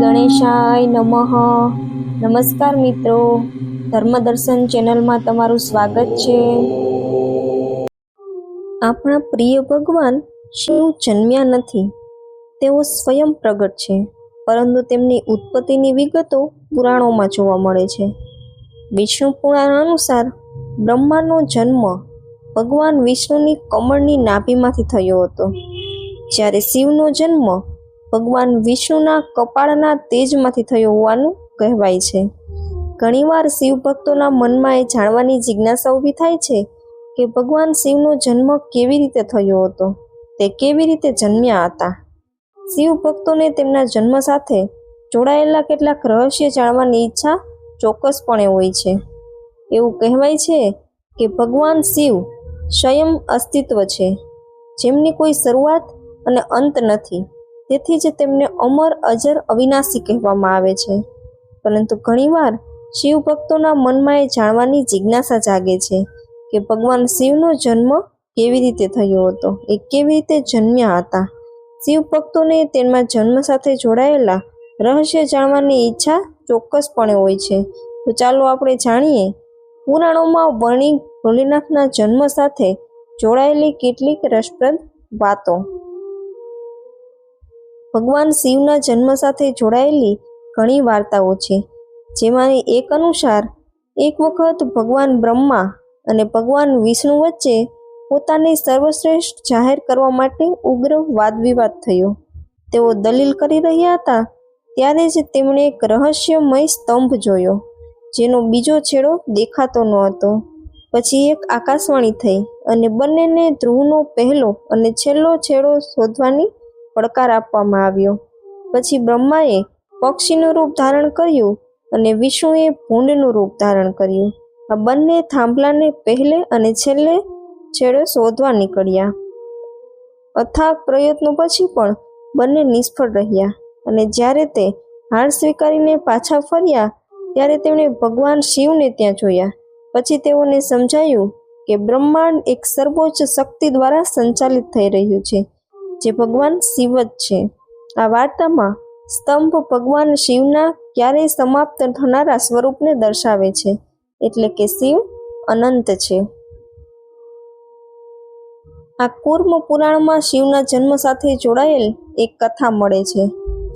ગણેશાય નમઃ. નમસ્કાર મિત્રો. ધર્મદર્શન ચેનલમાં તમારું સ્વાગત છે. આપણા પ્રિય ભગવાન શિવ જન્મ્યા નથી. તેઓ સ્વયં પ્રગટ છે, પરંતુ તેમની ઉત્પત્તિની વિગતો પુરાણોમાં જોવા મળે છે. વિષ્ણુ પુરાણ અનુસાર બ્રહ્માનો જન્મ ભગવાન વિષ્ણુની કમળની નાભીમાંથી થયો હતો. જ્યારે શિવનો જન્મ ભગવાન વિષ્ણુના કપાળના તેજમાંથી થયો હોવાનું કહેવાય છે. ઘણીવાર શિવ ભક્તોના મનમાં એ જાણવાની જિજ્ઞાસા ઊભી થાય છે કે ભગવાન શિવનો જન્મ કેવી રીતે થયો હતો? તે કેવી રીતે જન્મ્યા હતા? શિવ ભક્તોને તેમના જન્મ સાથે જોડાયેલા કેટલાક રહસ્ય જાણવાની ઈચ્છા ચોક્કસપણે હોય છે. એવું કહેવાય છે કે ભગવાન શિવ સ્વયં અસ્તિત્વ છે. જેમની કોઈ શરૂઆત અને અંત નથી. તેથી જ તેમને અમર અજર અવિનાશી કહેવામાં આવે છે. પરંતુ ઘણીવાર શિવ ભક્તોના મનમાં એ જાણવાની જિજ્ઞાસા જાગે છે કે ભગવાન શિવનો જન્મ કેવી રીતે થયો હતો? એ કેવી રીતે જન્મ્યા હતા? શિવ ભક્તોને તેમના જન્મ સાથે જોડાયેલા રહસ્ય જાણવાની ઈચ્છા ચોક્કસપણે હોય છે. તો ચાલો આપણે જાણીએ, પુરાણોમાં વર્ણિત ભોલેનાથના જન્મ સાથે જોડાયેલી કેટલીક રસપ્રદ વાતો. ભગવાન શિવના જન્મ સાથે જોડાયેલી ઘણી વાર્તાઓ છે, જેમાંની એક અનુસાર, એક વખત ભગવાન બ્રહ્મા અને ભગવાન વિષ્ણુ વચ્ચે પોતાને સર્વશ્રેષ્ઠ જાહેર કરવા માટે ઉગ્ર વાદવિવાદ થયો. તેઓ દલીલ કરી રહ્યા હતા, ત્યારે જ તેમણે એક રહસ્યમય સ્તંભ જોયો, જેનો બીજો છેડો દેખાતો ન હતો. પછી એક આકાશવાણી થઈ અને બંનેને ધ્રુવનો પહેલો અને છેલ્લો છેડો શોધવાની પડકાર આપવામાં આવ્યો. પછી બ્રહ્માએ પક્ષીનું રૂપ ધારણ કર્યું અને વિષ્ણુએ ભૂંડનું રૂપ ધારણ કર્યું. આ બંને થાંભલાને પહેલે અને છેલ્લે છેડો શોધવા નીકળ્યા. અથાગ પ્રયત્નો પછી પણ બંને નિષ્ફળ રહ્યા અને જ્યારે તે હાર સ્વીકારીને પાછા ફર્યા, ત્યારે તેમણે ભગવાન શિવને ત્યાં જોયા. પછી તેઓને સમજાયું કે બ્રહ્માંડ એક સર્વોચ્ચ શક્તિ દ્વારા સંચાલિત થઈ રહ્યું છે. જે ભગવાન શિવ જ છે. આ વાર્તામાં સ્તંભ ભગવાન શિવના ક્યારેય સમાપ્ત થનારા સ્વરૂપને દર્શાવે છે, એટલે કે શિવ અનંત છે. આ કુર્મ પુરાણમાં શિવના જન્મ સાથે જોડાયેલ એક કથા મળે છે,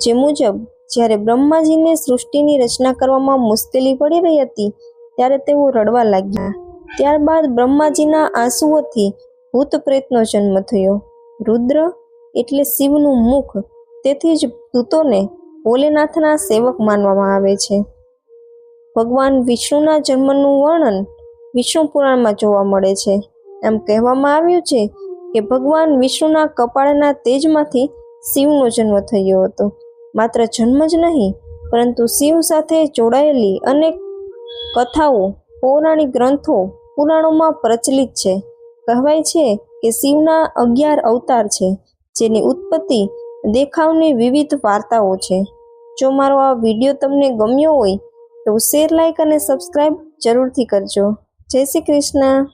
જે મુજબ જ્યારે બ્રહ્માજીને સૃષ્ટિની રચના કરવામાં મુશ્કેલી પડી રહી હતી, ત્યારે તેઓ રડવા લાગ્યા. ત્યારબાદ બ્રહ્માજીના આંસુઓથી ભૂત પ્રેતનો જન્મ થયો. રુદ્ર એટલે શિવનું મુખ તેથી જ ભૂતોને ભોલેનાથના સેવક માનવામાં આવે છે. ભગવાન વિષ્ણુના જન્મનું વર્ણન વિષ્ણુ પુરાણમાં જોવા મળે છે. એમ કહેવામાં આવ્યું છે કે ભગવાન વિષ્ણુના કપાળના તેજમાંથી શિવનો જન્મ થયો હતો. માત્ર જન્મ જ નહીં, પરંતુ શિવ સાથે જોડાયેલી અનેક કથાઓ, પૌરાણિક ગ્રંથો પુરાણોમાં પ્રચલિત છે. કહેવાય છે કે શિવના અગિયાર અવતાર છે. જેની ઉત્પત્તિ દેખાવની વિવિધ વાર્તાઓ છે. જો મારો આ વીડિયો તમને ગમ્યો હોય, તો શેર લાઇક અને સબસ્ક્રાઈબ જરૂરથી કરજો. જય શ્રી કૃષ્ણ.